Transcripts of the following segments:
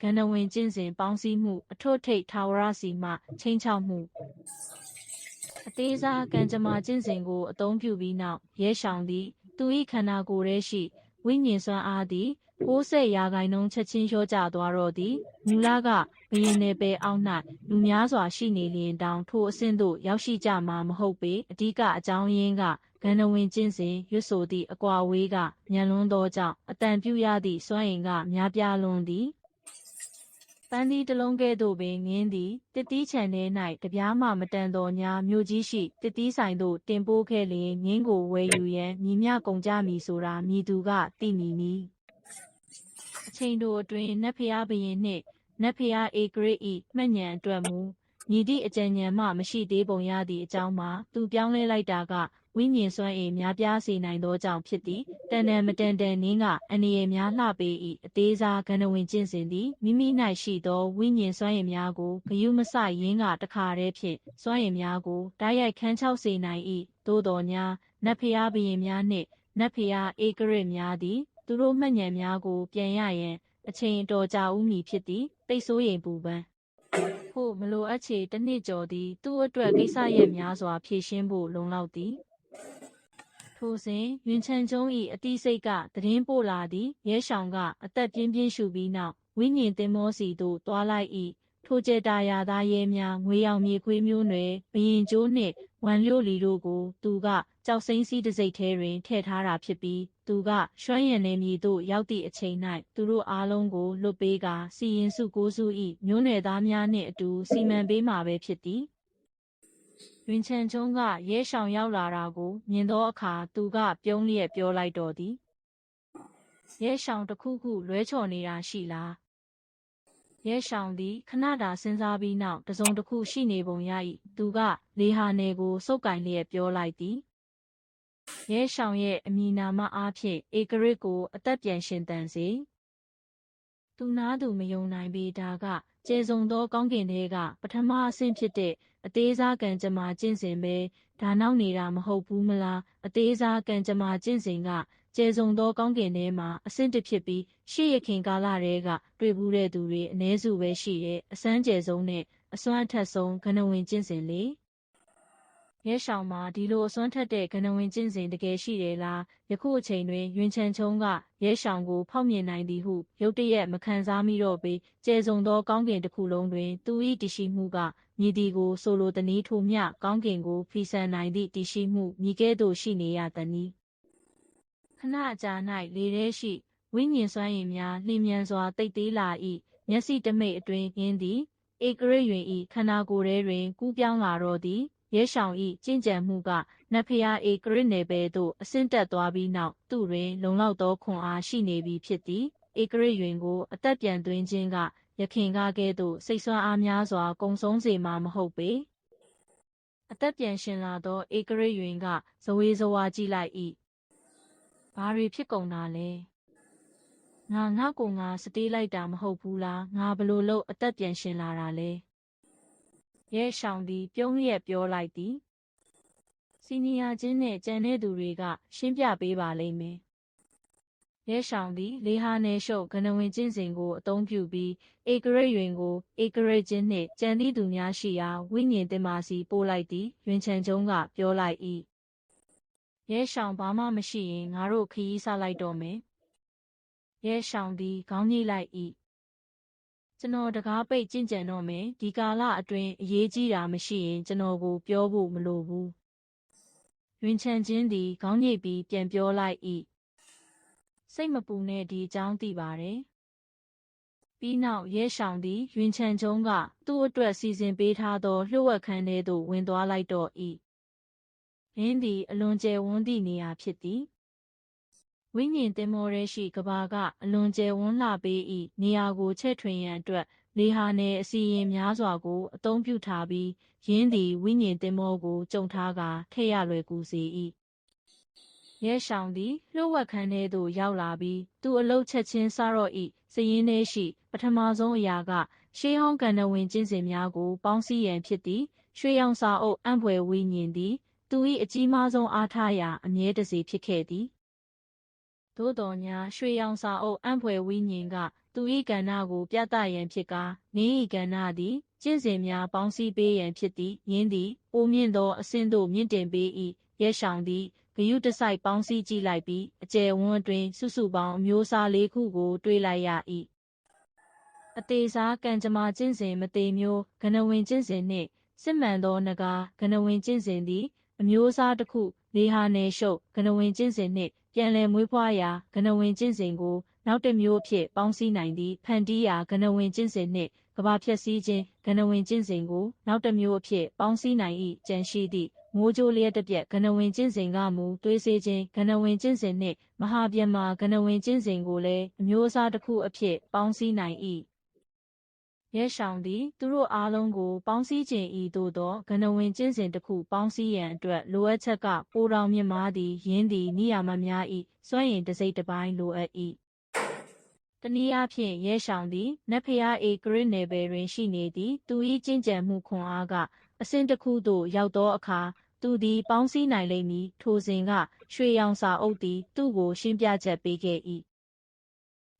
ဂန္ဓဝင်ကျင့်စဉ်ပေါင်းစည်းမှုအထွတ်ထိပ်ထာဝရစီမှချင်းချောက်မှုအသေးစားကံကြမ္မာကျင့်စဉ်ကိုအသုံးပြုပြီးနောက်ရဲရှောင်သည် သူ၏ခန္ဓာကိုယ်ထဲရှိဝိညာဉ်စွမ်းအားသည်60ရာခိုင်နှုန်းချက်ချင်းလျော့ကျသွားတော့သည်မူလကဘယင်နယ်ပယ်အောက်၌လူများစွာရှိနေလျင်တောင်ထိုအဆင့်သို့ရောက်ရှိကြမှာမဟုတ်ပေအဓိကအကြောင်းရင်းကဂန္ဓဝင်ကျင့်စဉ်ရွတ်ဆိုသည့်အကွာအဝေးကညံလွန်းသောကြောင့်အတန်ပြုရသည့်စွမ်းအင်ကများပြားလွန်းသည် ပန်းသီးတစ်လုံးကဲ့သို့ပင်ငင်းသည်တစ်တီးချန်ထဲ၌တပြားမှမတန်တော်ညာမြို့ကြီးရှိတစ်တီးဆိုင်သို့တင်ပို့ခဲ့လျင်ငင်းကိုဝယ်ယူရန်မိမြကုန်ကြမည်ဆိုတာမိသူကသိမည်နီအချိန်တို့အတွင်းနတ်ဖျားဘရင်နှင့်နတ်ဖျားအေဂရစ်ဤမှတ်ဉဏ်အတွက်မူ ညီသည့်အကြံဉာဏ်မှမရှိသေးပုံရသည့်အကြောင်းမှာသူပြောင်းလဲလိုက်တာကဝိညာဉ်စွမ်းအင်များပြားစေနိုင်သောကြောင့်ဖြစ်သည်တန်တန်မတန်တန်နင်းကအန္တရာယ်များလှပေ၏အသေးစားကဏ္ဍဝင်ကျင့်စဉ်သည်မိမိ၌ရှိသောဝိညာဉ်စွမ်းအင်များကိုဂယုမစရင်းကတခါတည်းဖြင့်စွမ်းအင်များကိုတိုက်ရိုက်ခန်းချောက်စေနိုင်၏သို့တော်ညာနတ်ဖျားဘရင်များနှင့်နတ်ဖျားဧကရစ်များသည်သူတို့မှတ်ဉဏ်များကို ပြန်ရရန်အချိန်အတော်ကြာဦးမည်ဖြစ်သည်တိတ်ဆိုးရင်ပူပန်း ဖို့မလိုအပ်ချေတစ်နှစ်ကျော်သည် သူ့အတွက်ကိစ္စရက်များစွာဖြည့်ရှင်းဖို့လုံလောက်သည်ထိုစဉ်ယွင်ချန်ကျုံး၏အတိစိတ်ကသတင်းပို့လာသည်ရဲရှောင်ကအသက်ပြင်းပြင်းရှူပြီးနောက်ဝိညာဉ်တင်မောစီသို့တွားလိုက်၏ထိုကျက်တာယာသားရဲများငွေရောင်မြေခွေးမျိုးနွယ်ဘရင်ကျိုးနှင့်ဝမ်လျို့လီတို့ကို သူကကြောက်စိမ့်စည်းတစ်စိတ်ထဲတွင်ထည့်ထားတာဖြစ်ပြီး သူက ရွှမ်းရံနေမည်သို့ ရောက်သည့်အချိန်၌သူတို့အားလုံးကို လွတ်ပေးကာ စီရင်စုကိုးစု၏မျိုးနွယ်သားများနှင့်အတူ စီမံပေးမှာပဲဖြစ်သည်တွင်ချန်ချုံးက ရဲရှောင်ရောက်လာတာကို မြင်သောအခါ သူက ပြုံးလျက် ပြောလိုက်တော်သည် ရဲရှောင်တစ်ခုခု လွဲချော်နေတာရှိလား ရဲရှောင်သည် ခဏတာ စဉ်းစားပြီးနောက် တစုံတစ်ခု ရှိနေပုံရ၏သူက လေဟာနယ်ကိုစုပ်ကင်လျက် ပြောလိုက်သည် ရဲရှောင်ရဲ့အမည်နာမအားဖြင့်ဧကရစ်ကို အသက်ပြန်ရှင်တန်စေသူနာသူမယုံနိုင်ပေဒါကကျေစုံသောကောင်းကင်ထဲကပထမအဆင့်ဖြစ်တဲ့အသေးစားကံကြမ္မာကျင့်စဉ်ပဲဒါနောက်နေတာမဟုတ်ဘူးမလားအသေးစားကံကြမ္မာကျင့်စဉ်ကကျေစုံသောကောင်းကင်ထဲမှာအဆင့်တစ်ဖြစ်ပြီးရှေ့ရခင်ကာလတည်းကတွေ့ဘူးတဲ့သူတွေအ ਨੇ စုပဲရှိရဲ့အစမ်းကျဲဆုံးနဲ့အစွမ်းအထက်ဆုံးခဏဝင်ကျင့်စဉ်လေ ရဲရှောင်မှာဒီလိုအစွမ်းထက်တဲ့ကဏဝင်ကျင့်စဉ်တကယ်ရှိတယ်လားယခုအချိန်တွင်ယွင်ချန်ချုံးကရဲရှောင်ကိုဖောက်မြင်နိုင်သည်ဟုရုတ်တရက်မခံစားမိတော့ပေကျဲစုံသောကောင်းကင်တစ်ခုလုံးတွင် သူ၏တရှိမှုကမြည်သည်ကိုဆိုလိုသည်နည်းထိုမျှကောင်းကင်ကိုဖီဆန်နိုင်သည့်တရှိမှုမြည်ကဲ့သို့ရှိနေရသည်နည်းခဏအကြာ၌လေထဲရှိဝိညာဉ်စွမ်းရည်များလျင်မြန်စွာတိတ်သေးလာ၏မျက်စိတမိတ်အတွင်ရင်းသည်ဧကရစ်တွင်ဤခန္ဓာကိုယ်ထဲတွင်ကူးပြောင်းလာတော့သည် ရဲရှောင်ဤကြင်ကြံမှုကနတ်ဖျားဧကရစ်နယ်ပယ်သို့အဆင့်တက်သွားပြီးနောက်သူတွင် လုံလောက်သောခွန်အားရှိနေပြီဖြစ်သည်ဧကရစ်တွင်ကိုအသက်ပြန်သွင်းခြင်းကယခင်ကကဲ့သို့စိတ်ဆွမ်းအားများစွာကုံဆုံးစေမှာမဟုတ်ပေအသက်ပြန်ရှင်လာသောဧကရစ်တွင်ကဇဝေဇဝါကြည့်လိုက်၏ဘာတွေဖြစ်ကုန်တာလဲငါငါ့ကိုငါစတေးလိုက်တာမဟုတ်ဘူးလားငါဘလို့လို့အသက်ပြန်ရှင်လာတာလဲ ရဲရှောင်သည် ပြုံးရက်ပြောလိုက်သည်စီနီယာချင်းနဲ့ကြံတဲ့သူတွေက ရှင်းပြပေးပါလိမ့်မယ်ရဲရှောင်သည်လေဟာနယ်ရှုပ်ကနဝင်ကျင့်စဉ်ကိုအသုံးပြုပြီးဧကရိတ်ရင်ကိုဧကရိတ်ချင်းနှင့်ကြံသည့်သူများရှိရာဝိညာဉ်တင်မာစီပို့လိုက်သည်ယွင်ချန်ကျုံးကပြောလိုက်၏ရဲရှောင်ဘာမှမရှိရင်ငါတို့ခရီးဆလိုက်တော့မယ်ရဲရှောင်သည်ခေါင်းညှိလိုက်၏ ကျွန်တော်တကားပိတ်ကြင့်ကြံတော့မယ်ဒီကာလအတွင်းအရေးကြီးတာမရှိရင်ကျွန်တော်ကိုပြောဖို့မလိုဘူးယွင်ချန်ချင်းသည်ခေါင်းညှိပြီးပြန်ပြောလိုက်၏စိတ်မပူနဲ့ဒီအကြောင်းသိပါတယ်ပြီးနောက်ရဲရှောင်သည်ယွင်ချန်ချုံးကသူ့အတွက်စီစဉ်ပေးထားသောလျှို့ဝှက်ခန်းထဲသို့ဝင်သွားလိုက်တော့၏ရင်းသည်အလွန်ကျယ်ဝန်းသည့်နေရာဖြစ်သည် ဝိညာဉ်တင်မောရဲရှိကဘာကအလွန်ကျယ်ဝန်းလှပေး၏နေရာကိုချဲ့ထွင်ရန်အတွက်လေဟာနယ်အစီရင်များစွာကိုအသုံးပြုထားပြီးယင်းသည်ဝိညာဉ်တင်မောကိုကြုံထားကာထည့်ရလွယ်ကူစေ၏ရဲရှောင်သည်လျှို့ဝှက်ခန်းထဲသို့ရောက်လာပြီးသူအလုတ်ချက်ချင်းစတော့၏စည်ရင်းထဲရှိ ပထမဆုံးအရာကရှေးဟောင်းကန်နဝင်ကျင့်စဉ်များကို ပေါင်းစည်းရန်ဖြစ်သည်ရွှေရောင်စာအုပ်အံ့ဖွယ်ဝိညာဉ်သည် သူ၏အကြီးမားဆုံးအားထားရာအမြဲတစေဖြစ်ခဲ့သည် သို့တော်ညာရွှေရောင်စာအုပ်အံ့ဖွယ်ဝိညာဉ်ကသူ၏ကဏ္ဍကိုပြသရန်ဖြစ်ကာနင်း၏ကဏ္ဍသည်ကျင့်စဉ်များပေါင်းစည်းပေးရန်ဖြစ်သည်ယင်းသည်ပိုမြင့်သောအဆင့်သို့မြင့်တင်ပေး၏ရဲဆောင်သည်ဂယုတစိုက်ပေါင်းစည်းကြည့်လိုက်ပြီးအကျယ်ဝန်းအတွင်းစုစုပေါင်းအမျိုးအစားလေးခုကို တွေ့လိုက်ရ၏အသေးစားကံကြမ္မာကျင့်စဉ်မသေးမျိုးဂဏဝင်ကျင့်စဉ်နှင့်စစ်မှန်သောနဂါဂဏဝင်ကျင့်စဉ်သည် အမျိုးအစားတစ်ခု လေဟာနယ်ရှုပ်ဂဏဝင်ကျင့်စဉ်နှင့်ပြန်လည်မွေးဖွားရာဂဏဝင်ကျင့်စဉ်ကိုနောက်တစ်မျိုးအဖြစ်ပေါင်းစည်းနိုင်သည့်ဖန်တီးရာဂဏဝင်ကျင့်စဉ်နှင့်ကဘာဖြက်စည်းခြင်းဂဏဝင်ကျင့်စဉ်ကိုနောက်တစ်မျိုးအဖြစ်ပေါင်းစည်းနိုင်၏ကြံရှိသည့်မိုးကြိုးလျက်တစ်ပြက်ဂဏဝင်ကျင့်စဉ်ကမူသွေးစေးခြင်းဂဏဝင်ကျင့်စဉ်နှင့်မဟာဗျမဂဏဝင်ကျင့်စဉ်ကိုလည်းအမျိုးအစားတစ်ခုအဖြစ်ပေါင်းစည်းနိုင်၏ ရဲဆောင်သည် သူတို့အားလုံးကို ပေါင်းစည်းခြင်းဤသို့သော ဂဏဝင်ကျင့်စဉ်တစ်ခုပေါင်းစည်းရန်အတွက် လိုအပ်ချက်က ပိုတော်မြင့်မားသည်ယင်းသည် နိယာမများ၏စွန့်ရင်တစိတ်တစ်ပိုင်းလိုအပ်၏တနည်းအားဖြင့်ရဲဆောင်သည်နတ်ဖျားအေဂရစ်နယ်ပယ်တွင်ရှိနေသည်သူ၏ကျင့်ကြံမှုခွန်အားကအဆင့်တစ်ခုသို့ရောက်သောအခါသူသည်ပေါင်းစည်းနိုင်လိမ့်မည်ထိုစဉ်ကရွှေရောင်စာအုပ်သည် သူ့ကို ရှင်းပြချက်ပေးခဲ့၏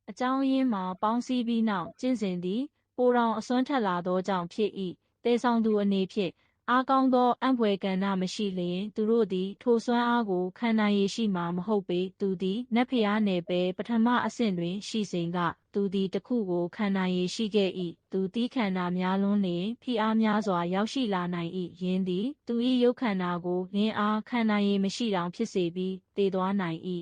အကြောင်းရင်းမှာပေါင်းစည်းပြီးနောက်ကျင့်စဉ်သည် ပိုတောင်အစွမ်းထက်လာသောကြောင့်ဖြစ်၏တေဆောင်သူအနေဖြင့်အားကောင်းသောအံ့ဖွယ်ကဏ္ဍမရှိလျင်သူတို့သည် ထိုစွမ်းအားကိုခံနိုင်ရရှိမှာမဟုတ်ပေသူသည်နတ်ဖျားနယ်ပဲပထမအဆင့်တွင် ရှိစဉ်က သူသည်တခုကိုခံနိုင်ရရှိခဲ့၏သူတီးခန္ဓာများလွန်းလျင်ဖိအားများစွာရောက်ရှိလာနိုင်၏ယင်းသည် သူ၏ရုပ်ခန္ဓာကိုလင်းအားခံနိုင်ရမရှိတောင်ဖြစ်စေပြီးတည်သွားနိုင်၏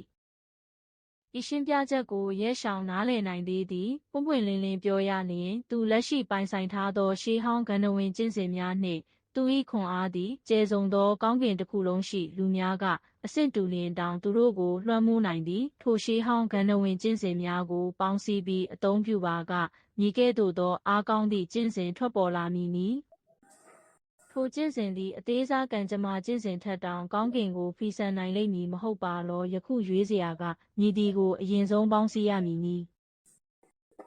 ဤရှင်းပြချက်ကိုရဲရှောင်နားလည်နိုင်သေးသည်ပွင့်ပွင့်လင်းလင်းပြောရလျင်သူလက်ရှိပိုင်ဆိုင်ထားသောရှေးဟောင်းဂန္ဓဝင်ကျင့်စဉ်များနှင့်သူ၏ခွန်အားသည်ကျဲစုံသောကောင်းကင်တစ်ခုလုံးရှိလူများကအဆင့်တူလျင်တောင်သူတို့ကိုလွှမ်းမိုးနိုင်သည်ထိုရှေးဟောင်းဂန္ဓဝင်ကျင့်စဉ်များကိုပေါင်းစည်းပြီးအသုံးပြုပါကမြည်ကဲ့သို့သောအားကောင်းသည့်ကျင့်စဉ်ထွက်ပေါ်လာမည်နီ ထိုကျင့်စဉ်သည်အသေးစားကံကြမ္မာကျင့်စဉ်ထက်တောင်ကောင်းကင်ကိုဖီဆန်နိုင်လိမ့်မည်မဟုတ်ပါလောယခုရွေးစရာကမြည်ဒီကိုအရင်ဆုံးပေါင်းစည်းရမည်နီ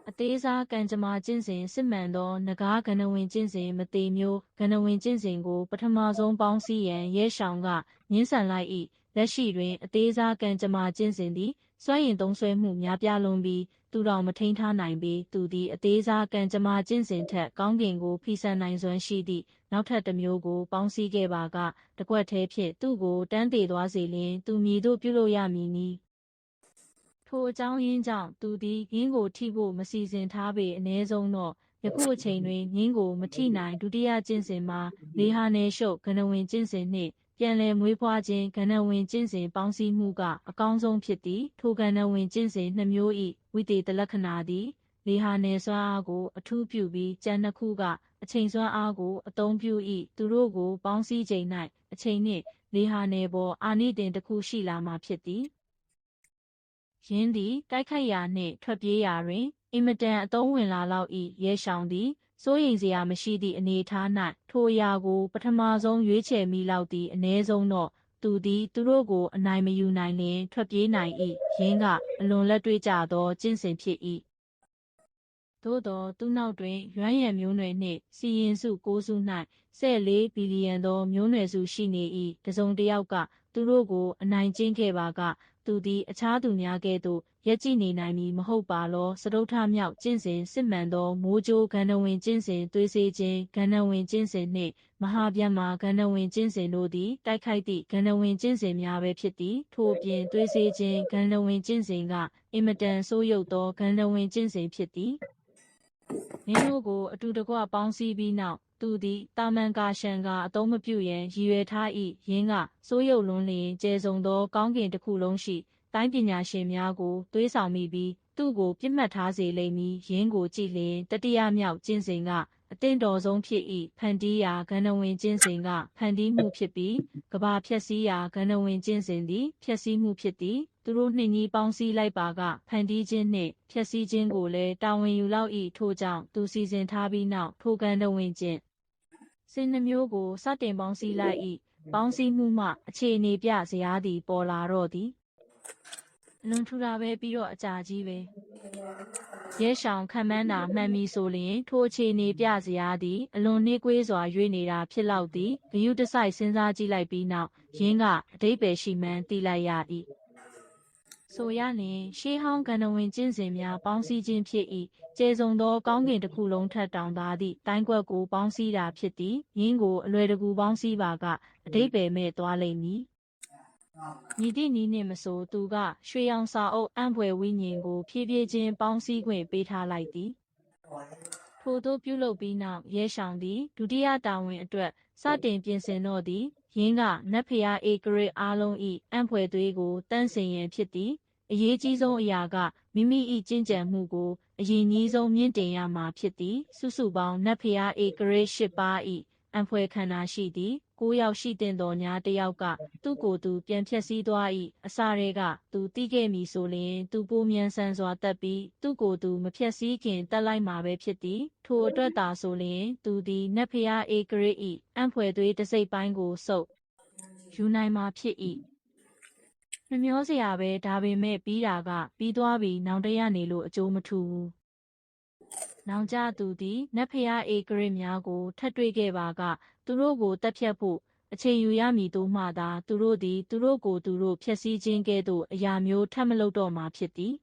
အသေးစားကံကြမ္မာကျင့်စဉ်စစ်မှန်သောနဂါကဏဝင်ကျင့်စဉ်မသေးမျိုးကဏဝင်ကျင့်စဉ်ကိုပထမဆုံးပေါင်းစည်းရန်ရဲရှောင်ကညှင်းဆန်လိုက်၏လက်ရှိတွင် အသေးစားကံကြမ္မာကျင့်စဉ်သည်စွမ်းရင်သုံးဆွဲမှုများပြားလွန်ပြီး သူတော်မထိန်ထားနိုင်ပေသူသည်အသေးစားကံကြမ္မာကျင့်စဉ်ထက်ကောင်းကင်ကိုဖီဆန်နိုင်စွမ်းရှိသည့်နောက်ထပ်တစ်မျိုးကိုပေါင်းစည်းခဲ့ပါကတကွက်သေးဖြင့်သူ့ကိုတန်းသေးသွားစေလျင်သူမည်သို့ပြုလုပ်ရမည်နည်းထိုအကြောင်းရင်းကြောင့်သူသည်ငင်းကိုထိဖို့မစီစဉ်ထားပေအ ਨੇ ဆုံးတော့ယခုအချိန်တွင်ငင်းကိုမထိနိုင်ဒုတိယကျင့်စဉ်မှာလေဟာနယ်ရှုပ်ကဏဝင်ကျင့်စဉ်နှင့် ပြန်လည်မွေးဖွားခြင်းကဏ္ဍဝင်ကျင့်စဉ်ပေါင်းစည်းမှုက အကောင်းဆုံးဖြစ်သည်ထိုကဏ္ဍဝင်ကျင့်စဉ်နှမျိုး၏ဝိတေတလက္ခဏာသည်လေဟာနယ်စွမ်းအားကိုအထူးပြုပြီးကျန်နှစ်ခုကအချိန်စွမ်းအားကိုအသုံးပြု၏သူတို့ကို ပေါင်းစည်းချိန်၌အချိန်နှင့်လေဟာနယ်ပေါ်အာနိသင်တစ်ခုရှိလာမှာဖြစ်သည်ယင်းသည်တိုက်ခိုက်ရာနှင့်ထွက်ပြေးရာတွင်အင်မတန်အသုံးဝင်လာလောက်၏ရဲရှောင်သည် စိုးရိမ်စရာမရှိသည့်အနေအထား၌ထိုအရာကို ပထမဆုံးရွေးချယ်မိလောက်သည့်အ ਨੇ ဆုံးတော့သူသည် သူတို့ကိုအနိုင်မယူနိုင်လျင်ထွက်ပြေးနိုင်၏ယင်းကအလွန်လက်တွေ့ကြသောကျင့်စဉ်ဖြစ်၏သို့သောသူနောက်တွင်ရွမ်းရံမျိုးနွယ်နှင့်စီရင်စု၉စု၌14ဘီလီယံသောမျိုးနွယ်စုရှိနေ၏တစုံတစ်ယောက်က သူတို့ကိုအနိုင်ကျင့်ခဲ့ပါက သူသည် အခြားသူများကဲ့သို့ရက်ကြည့်နေနိုင်မည်မဟုတ်ပါလော စတုထမြောက်ကျင့်စဉ်စစ်မှန်သော မိုးကြိုးဂန္ဓဝင်ကျင့်စဉ် သွေးစေးခြင်းဂန္ဓဝင်ကျင့်စဉ်နှင့် မဟာဗျမဂန္ဓဝင်ကျင့်စဉ်တို့သည် တိုက်ခိုက်သည့် ဂန္ဓဝင်ကျင့်စဉ်များပဲဖြစ်သည် ထို့ပြင် သွေးစေးခြင်းဂန္ဓဝင်ကျင့်စဉ်က အင်မတန်ဆိုးရုပ်သော ဂန္ဓဝင်ကျင့်စဉ်ဖြစ်သည် မင်းတို့ကို အတူတကွ ပေါင်းစည်းပြီးနောက် သူသည်တာမန်ကာရှန်ကအသုံးမပြုရန်ရည်ရွယ်ထား၏ယင်းကစိုးရုပ်လွန်းလျင်ကျဲစုံသောကောင်းကင်တစ်ခုလုံးရှိ တိုင်းပညာရှင်များကိုသွေးဆောင်မိပြီးသူ့ကိုပြစ်မှတ်ထားစေလိမ့်မည်ယင်းကိုကြည့်လျင်တတိယမြောက်ကျင့်စဉ်ကအသင့်တော်ဆုံးဖြစ်၏ဖန်တီးရာဂန္ဓဝင်ကျင့်စဉ်ကဖန်တီးမှုဖြစ်ပြီးကဘာဖြက်စီးရာဂန္ဓဝင်ကျင့်စဉ်သည်ဖြက်စီးမှုဖြစ်သည်သူတို့နှင့်ညီပေါင်းစည်းလိုက်ပါကဖန်တီးခြင်းနှင့်ဖြက်စီးခြင်းကိုလည်းတာဝန်ယူလောက်၏ထို့ကြောင့်သူစီစဉ်ထားပြီးနောက်ထိုဂန္ဓဝင်ကျင့် စင်နှမျိုးကိုစတင်ပေါင်းစည်းလိုက်၏ပေါင်းစည်းမှုမှအခြေအနေပြဇရာသည်ပေါ်လာတော့သည်အလွန်ထူတာပဲပြီးတော့အကြာကြီးပဲရဲရှောင်ခံမှန်းတာမှန်ပြီဆိုလျင်ထိုအခြေအနေပြစရာသည်အလွန်နှေးကွေးစွာရွေးနေတာဖြစ်လောက်သည်ဂယုတစိုက်စဉ်းစားကြည့်လိုက်ပြီးနောက်ရင်းကအတိတ်ပဲရှိမှန်းသိလိုက်ရ၏ ဆိုရလျင်ရှေးဟောင်းကဏ္ဍဝင်ကျင့်စဉ်များပေါင်းစည်းခြင်းဖြစ်၏ကျေစုံသောကောင်းကင်တစ်ခုလုံးထက်တောင်သာသည့်တိုင်းကွက်ကိုပေါင်းစည်းတာဖြစ်သည်ယင်းကိုအလွယ်တကူပေါင်းစည်းပါကအတိတ်ပဲမဲ့သွားလိမ့်မည်ညီတိနီးနှင့်မဆိုသူကရွှေရောင်စာအုပ်အံ့ဖွယ်ဝိညာဉ်ကိုဖြည်းဖြည်းချင်းပေါင်းစည်းခွင့်ပေးထားလိုက်သည်ထို့သို့ပြုလုပ်ပြီးနောက်ရဲဆောင်သည်ဒုတိယတာဝန်အတွက်စတင်ပြင်ဆင်တော့သည်ယင်းကနတ်ဖျားအေဂရစ်အားလုံး၏အံ့ဖွယ်သွေးကိုတန့်စင်ရန်ဖြစ်သည် အရေးကြီးဆုံးအရာကမိမိ၏ကျင့်ကြံမှုကိုအရင်ကြီးဆုံးမြင့်တင်ရမှာဖြစ်သည် စုစုပေါင်းနတ်ဖျားအေဂရစ်၈ပါး၏အံ့ဖွယ်ခန္ဓာရှိသည်ကိုးယောက်ရှိတင်တော်ညာတစ်ယောက်ကသူ့ကိုယ်သူပြန်ဖြက်စီးသွား၏အစာတွေကသူတီးခဲ့မည်ဆိုလျှင်သူပိုမြန်ဆန်စွာတက်ပြီးသူ့ကိုယ်သူမဖြက်စီးခင်တက်လိုက်မှာပဲဖြစ်သည်ထိုအတွက်သာဆိုလျှင်သူသည်နတ်ဖျားအေဂရစ်၏အံ့ဖွယ်သွေးတစ်စိတ်ပိုင်းကိုစုပ်ယူနိုင်မှာဖြစ်၏ မမျောစရာပဲဒါပေမဲ့ပြီးတာက ပြီးသွားပြီနောင်တရနေလို့အကျိုးမထူဘူးနောင်ကြသူသည်နတ်ဖျားအေဂရစ်များကို ထပ်တွေ့ခဲ့ပါက သူတို့ကိုတက်ဖြတ်ဖို့အချိန်ယူရမည်တို့မှသာသူတို့သည် သူတို့ကိုသူတို့ဖျက်ဆီးခြင်းကဲ့သို့အရာမျိုးထပ်မလုပ်တော့မှာဖြစ်သည်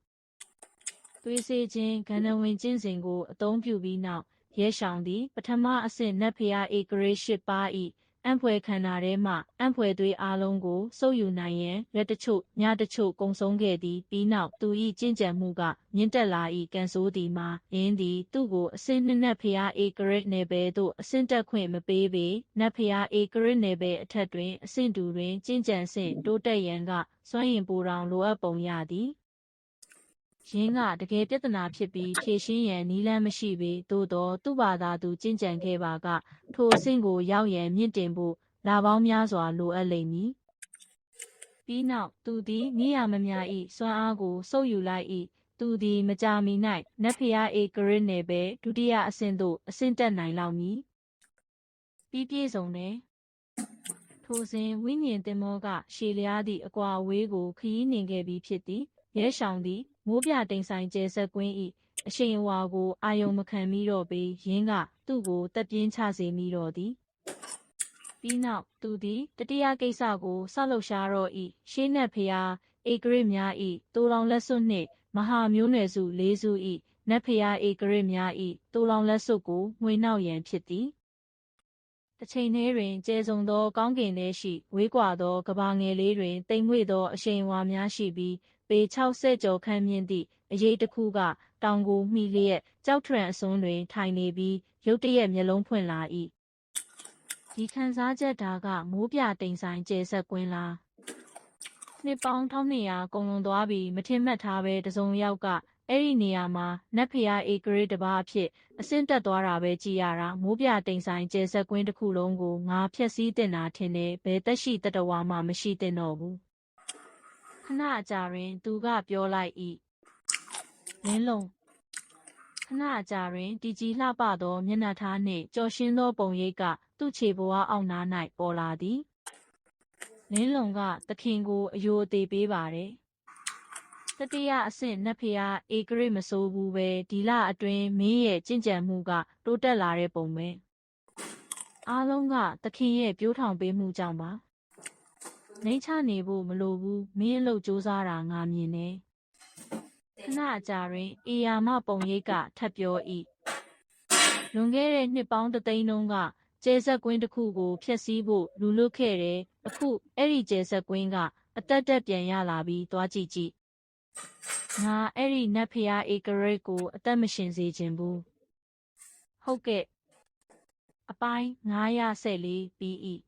သွေးစေးခြင်းဂန္ဓဝင်ကျင့်စဉ်ကိုအသုံးပြုပြီးနောက်ရဲဆောင်သည် ပထမအဆင့်နတ်ဖျားအေဂရစ်ရှစ်ပါး၏ အံ့ဖွယ်ခန္ဓာထဲမှအံ့ဖွယ်သွေးအားလုံးကိုစုပ်ယူနိုင်ရန်လက်တချို့ညတချို့ကုံဆုံးခဲ့သည်ပြီးနောက်သူ၏ကျင့်ကြံမှုကမြင့်တက်လာ၏ကန်ဆိုးသည်မှာယင်းသည်သူ့ကိုအစင်းနှစ်နတ်ဖျားအေဂရစ်နယ်ပယ်သို့အစင်းတက်ခွင့်မပေးပေနတ်ဖျားအေဂရစ်နယ်ပယ်အထက်တွင်အဆင့်တူတွင်ကျင့်ကြံဆင့်တိုးတက်ရန်ကစွမ်းရင်ပူတောင်လိုအပ်ပုံရသည် ရင်းကတကယ်ပြဿနာဖြစ်ပြီးဖြေရှင်းရန်နီးလန်းမရှိပေသို့တော့သူ့ဘာသာသူကြင်ကြံခဲ့ပါက ထိုအဆင့်ကိုရောက်ရန်မြင့်တင်ဖို့လာပေါင်းများစွာလိုအပ်လိမ့်မည်ပြီးနောက်သူသည်နိယာမများ၏စွမ်းအားကိုစုပ်ယူလိုက်၏သူသည်မကြာမီ၌နတ်ဖျားအေဂရစ်နယ်ပဲဒုတိယအဆင့်သို့အဆင့်တက်နိုင်လောက်မည်ပြီးပြည့်စုံတယ်ထိုစဉ်ဝိညာဉ်တင်မောကရှေလျားသည့်အကွာအဝေးကိုခရီးနှင်ခဲ့ပြီးဖြစ်သည် ရဲဆောင်သည်မိုးပြတိမ်ဆိုင်ကျဲဆက်ကွင်း၏အရှိန်အဝါကိုအာယုံမခံမိတော့ပေရင်းကသူ့ကိုတက်ပြင်းချစေမိတော့သည်ပြီးနောက်သူသည်တတိယကိစ္စကိုဆောက်လုပ်ရှားတော့၏ရှေးနက်ဖျားအေဂရစ်များ၏တိုးလောင်လက်စွပ်နှင့်မဟာမျိုးနွယ်စုလေးစု၏နတ်ဖျားအေဂရစ်များ၏တိုးလောင်လက်စွပ်ကိုငွေနောက်ရန်ဖြစ်သည်တစ်ချိန်ထဲတွင်ကျဲဆုံသောကောင်းကင်ထဲရှိဝေးကွာသောကဘာငယ်လေးတွင်တိမ်မွေ့သောအရှိန်အဝါများရှိပြီး ပေ60ကျော်ခန့်မြင့်သည့်အရေးတစ်ခုက တောင်ကိုမှီလျက်ကြောက်ထရန်အစွန်းတွင် ထိုင်နေပြီး ရုတ်တရက်မျက်လုံးဖွင့်လာ၏ဒီခံစားချက်ဒါကမိုးပြတိမ်ဆိုင်ကျဲဆက်ကွင်းလားနှစ်ပေါင်း1200ကုန်လွန်သွားပြီးမထင်မှတ်ထားပဲတစုံတစ်ယောက်ကအဲ့ဒီနေရာမှာနတ်ဖျားအေဂရစ်တစ်ပါးအဖြစ်အဆင့်တက်သွားတာပဲကြည်ရတာမိုးပြတိမ်ဆိုင်ကျဲဆက်ကွင်းတစ်ခုလုံးကိုငါဖျက်ဆီးတင်တာထင်တယ်ဘယ်တက်ရှိတတဝါမှမရှိတင်တော့ဘူး ခဏအကြာတွင် သူကပြောလိုက်၏လင်းလုံးခဏအကြာတွင်တီကြီးလှပသောမျက်နှာထားနှင့်ကြော်ရှင်းသောပုံရိပ်က သူ့ခြေဘဝအောက်နား၌ပေါ်လာသည်လင်းလုံကသခင်ကိုအယိုအသေးပေးပါတယ်တတိယအဆင့်နတ်ဖျားအေဂရစ်မဆိုးဘူးပဲဒီလအတွင်းမင်းရဲ့ကြင်ကြံမှုက တိုးတက်လာတဲ့ပုံပဲအားလုံးကသခင်ရဲ့ပြိုးထောင်ပေးမှုကြောင့်ပါ နှိမ့်ချနေဖို့မလိုဘူးမင်းအလုပ်စူးစမ်းတာငါမြင်တယ်ခဏအကြာတွင်အေယာမပုံရိပ်ကထပ်ပြော၏လွန်ခဲ့တဲ့နှစ်ပေါင်းတစ်သိန်းတုန်းကကျဲဆက်ကွင်းတစ်ခုကိုဖျက်ဆီးဖို့လူလွတ်ခဲ့တယ်အခုအဲ့ဒီကျဲဆက်ကွင်းကအသက်တက်ပြန်ရလာပြီးသွားကြည့်ကြည့်ငါအဲ့ဒီနတ်ဖျားအေဂရိတ်ကိုအသက်မရှင်စေခြင်းဘူးဟုတ်ကဲ့အပိုင်း914ပြီး၏